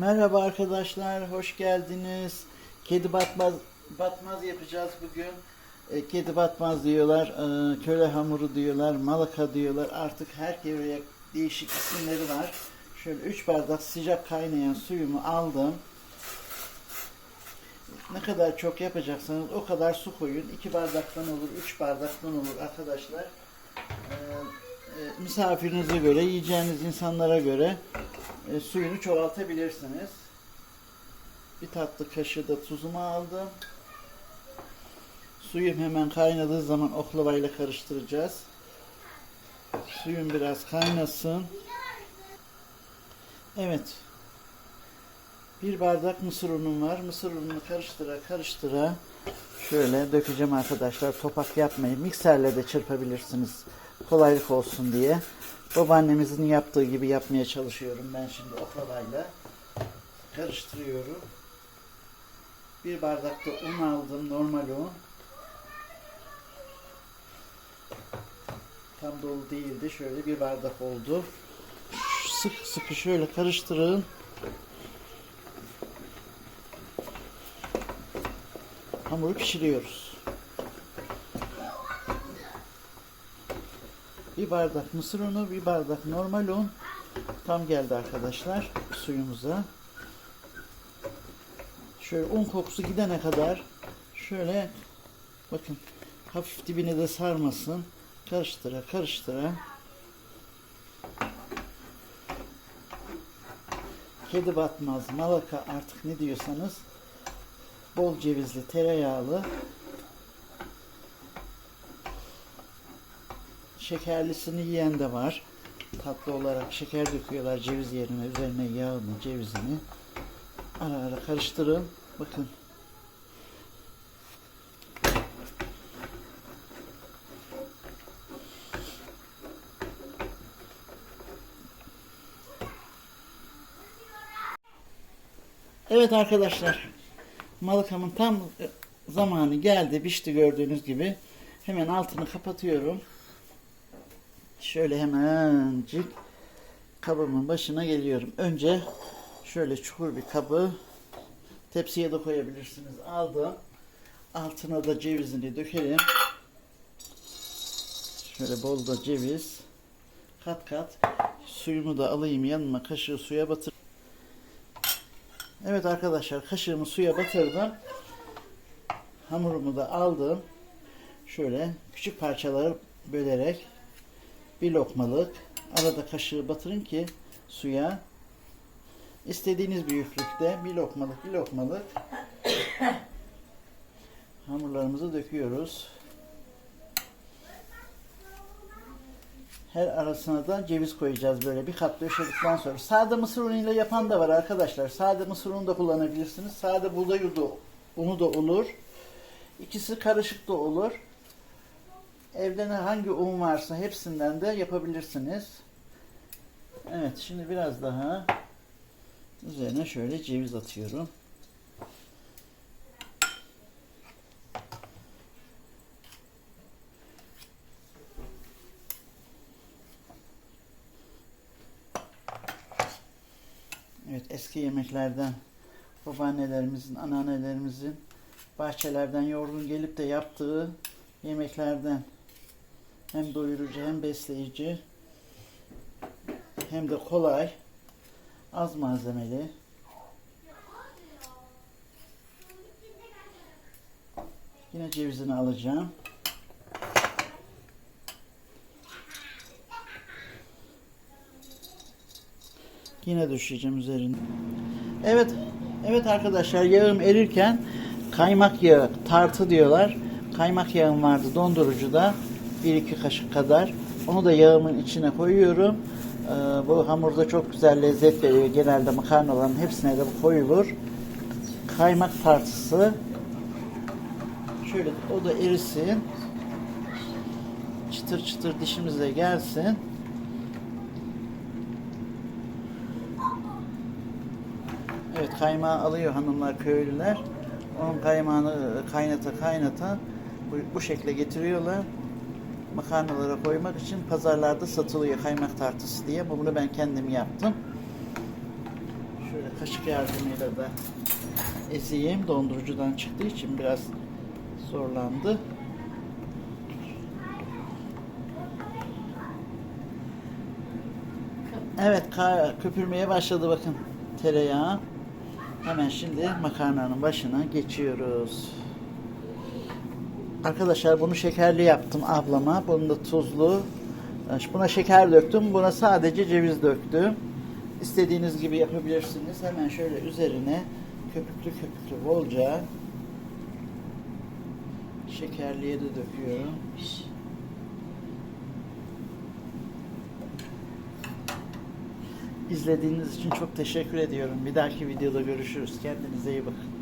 Merhaba arkadaşlar, hoş geldiniz. Kedi batmaz batmaz yapacağız bugün. E, kedi batmaz diyorlar, e, köle hamuru diyorlar, malaka diyorlar. Artık her köye değişik isimleri var. Şöyle 3 bardak sıcak kaynayan suyumu aldım. Ne kadar çok yapacaksanız o kadar su koyun. 2 bardaktan olur, 3 bardaktan olur arkadaşlar. E, e, misafirinize göre, yiyeceğiniz insanlara göre e, suyunu çoğaltabilirsiniz. Bir tatlı kaşığı da tuzumu aldım. Suyum hemen kaynadığı zaman oklavayla karıştıracağız. Suyum biraz kaynasın. Evet. Bir bardak mısır unum var. Mısır ununu karıştıra karıştıra şöyle dökeceğim arkadaşlar. Topak yapmayın. Mikserle de çırpabilirsiniz. Kolaylık olsun diye. Babaannemizin yaptığı gibi yapmaya çalışıyorum ben şimdi oklavayla. Karıştırıyorum. Bir bardak da un aldım. Normal un. Tam dolu değildi. Şöyle bir bardak oldu. Sık sıkı şöyle karıştırın. Hamuru pişiriyoruz. Bir bardak mısır unu, bir bardak normal un. Tam geldi arkadaşlar suyumuza. Şöyle un kokusu gidene kadar şöyle bakın hafif dibine de sarmasın. Karıştıra karıştıra. Kedi batmaz, malaka artık ne diyorsanız bol cevizli, tereyağlı şekerlisini yiyen de var. Tatlı olarak şeker döküyorlar ceviz yerine üzerine yağını, cevizini. Ara ara karıştırın. Bakın. Evet arkadaşlar. Malakamın tam zamanı geldi. Pişti gördüğünüz gibi. Hemen altını kapatıyorum. Şöyle hemencik kabımın başına geliyorum. Önce şöyle çukur bir kabı tepsiye de koyabilirsiniz. Aldım. Altına da cevizini dökelim. Şöyle bol da ceviz. Kat kat. Suyumu da alayım yanıma. Kaşığı suya batır. Evet arkadaşlar kaşığımı suya batırdım. Hamurumu da aldım. Şöyle küçük parçalara bölerek bir lokmalık arada kaşığı batırın ki suya istediğiniz büyüklükte bir lokmalık bir lokmalık hamurlarımızı döküyoruz. Her arasına da ceviz koyacağız böyle bir kat döşedikten sonra. Sade mısır unuyla yapan da var arkadaşlar. Sade mısır unu da kullanabilirsiniz. Sade buğday unu, da olur. İkisi karışık da olur. Evde hangi un varsa hepsinden de yapabilirsiniz. Evet şimdi biraz daha üzerine şöyle ceviz atıyorum. Evet eski yemeklerden babaannelerimizin, anneannelerimizin bahçelerden yorgun gelip de yaptığı yemeklerden hem doyurucu hem besleyici. Hem de kolay. Az malzemeli. Yine cevizini alacağım. Yine düşeceğim üzerine. Evet evet arkadaşlar yağım erirken kaymak yağı tartı diyorlar. Kaymak yağım vardı dondurucuda 1-2 kaşık kadar. Onu da yağımın içine koyuyorum. Ee, bu hamurda çok güzel lezzet veriyor. Genelde makarnaların hepsine de bu koyulur. Kaymak tartısı. Şöyle o da erisin. Çıtır çıtır dişimize gelsin. Evet kaymağı alıyor hanımlar köylüler. Onun kaymağını kaynata kaynata bu, bu şekle getiriyorlar makarnalara koymak için pazarlarda satılıyor kaymak tartısı diye. Bunu ben kendim yaptım. Şöyle kaşık yardımıyla da ezeyim. Dondurucudan çıktığı için biraz zorlandı. Evet köpürmeye başladı bakın tereyağı. Hemen şimdi makarnanın başına geçiyoruz. Arkadaşlar bunu şekerli yaptım ablama. Bunu da tuzlu. Buna şeker döktüm. Buna sadece ceviz döktüm. İstediğiniz gibi yapabilirsiniz. Hemen şöyle üzerine köpüklü köpüklü bolca şekerliye de döküyorum. İzlediğiniz için çok teşekkür ediyorum. Bir dahaki videoda görüşürüz. Kendinize iyi bakın.